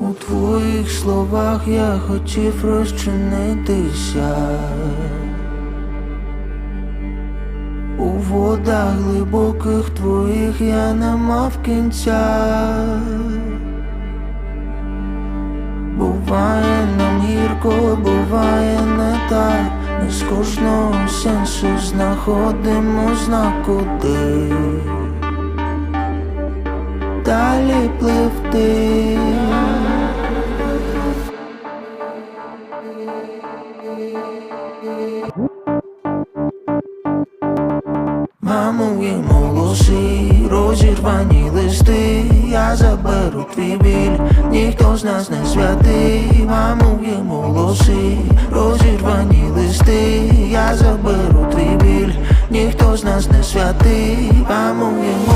У твоїх словах я хотів розчинитися. У водах глибоких твоїх я не мав кінця. Буває нам гірко, буває не так, не з кожного сенсу знаходимо знак куди далі пливти. Мамуємо голоси, розірвані листи, я заберу твій біль, ніхто з нас не святий, мамуємо голоси, розірвані листи, я заберу твій біль, ніхто з нас не святий, голоси, голоси.